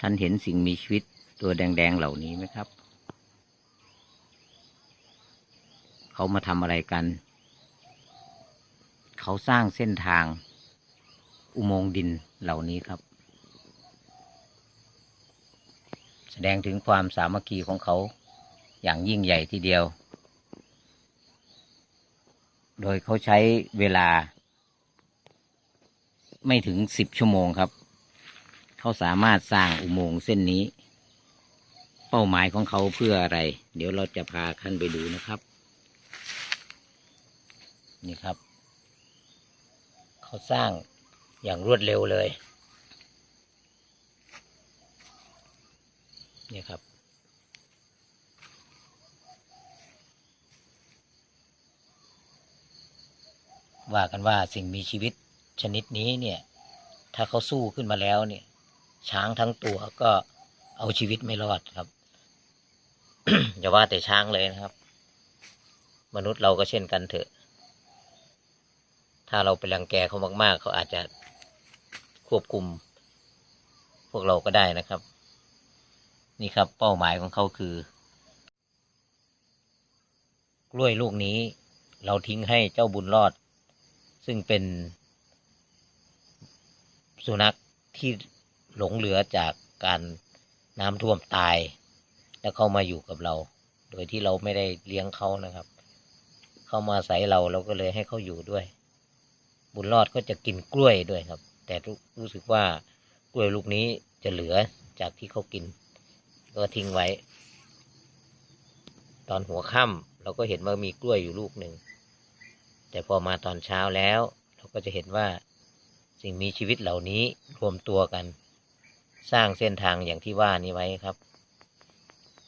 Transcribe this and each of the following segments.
ท่านเห็นสิ่งมีชีวิตตัวแดง ๆ เหล่านี้ไหมครับ เขามาทำอะไรกัน เขาสร้างเส้นทางอุโมงค์ดินเหล่านี้ครับ แสดงถึงความสามัคคีของเขาอย่างยิ่งใหญ่ทีเดียว โดยเขาใช้เวลา ไม่ถึงสิบชั่วโมงครับ เขาสามารถสร้างอุโมงค์เส้นนี้ เป้าหมายของเขาเพื่ออะไร เดี๋ยวเราจะพาท่านไปดูนะครับ นี่ครับ เขาสร้างอย่างรวดเร็วเลยนี่ครับว่ากันว่าสิ่งมีชีวิตชนิดนี้เนี่ย ถ้าเขาสู้ขึ้นมาแล้วเนี่ย ช้างทั้งตัวก็เอาชีวิตไม่รอดครับ อย่าว่าแต่ช้างเลยนะครับ มนุษย์เราก็เช่นกันเถอะ ถ้าเราไปรังแกเขามาก ๆ เขาอาจจะควบคุม พวกเราก็ได้นะครับ นี่ครับ เป้าหมายของเขาคือ กล้วยลูกนี้ เราทิ้งให้เจ้าบุญรอด ซึ่งเป็นสุนัขที่ หลงเหลือจากการน้ำท่วมตาย แล้วเข้ามาอยู่กับเรา โดยที่เราไม่ได้เลี้ยงเขานะครับ เข้ามาอาศัยเราเราก็เลยให้เขาอยู่ด้วย บุญรอดก็จะกินกล้วยด้วยครับ แต่รู้สึกว่ากล้วยลูกนี้จะเหลือจากที่เขากิน ก็ทิ้งไว้ ตอนหัวค่ำเราก็เห็นว่ามีกล้วยอยู่ลูกหนึ่งแต่พอมาตอนเช้าแล้ว เราก็จะเห็นว่าสิ่งมีชีวิตเหล่านี้รวมตัวกัน สร้างเส้นทางอย่างที่ว่านี้ไว้ครับ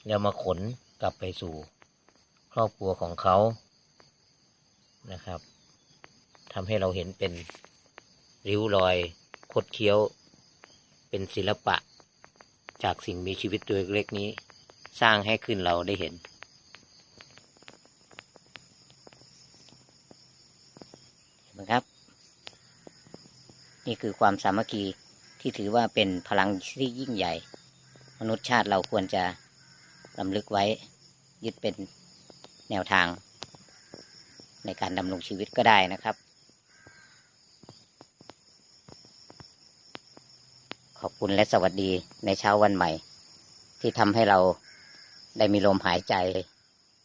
แล้วมาขนกลับไปสู่ครอบครัวของเขานะครับทำให้เราเห็นเป็นริ้วรอยคดเคี้ยว เป็นศิลปะ จากสิ่งมีชีวิตตัวเล็กนี้ สร้างให้ขึ้นเราได้เห็นเห็นไหมครับ นี่คือความสามัคคี ที่ถือว่าเป็นพลังที่ยิ่งใหญ่ มนุษยชาติเราควรจะลำลึกไว้ยึดเป็นแนวทาง ในการดำรงชีวิตก็ได้นะครับ ขอบคุณและสวัสดีในเช้าวันใหม่ ที่ทำให้เราได้มีลมหายใจ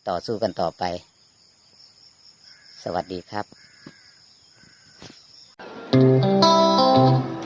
ต่อสู้กันต่อไป สวัสดีครับ Thank you.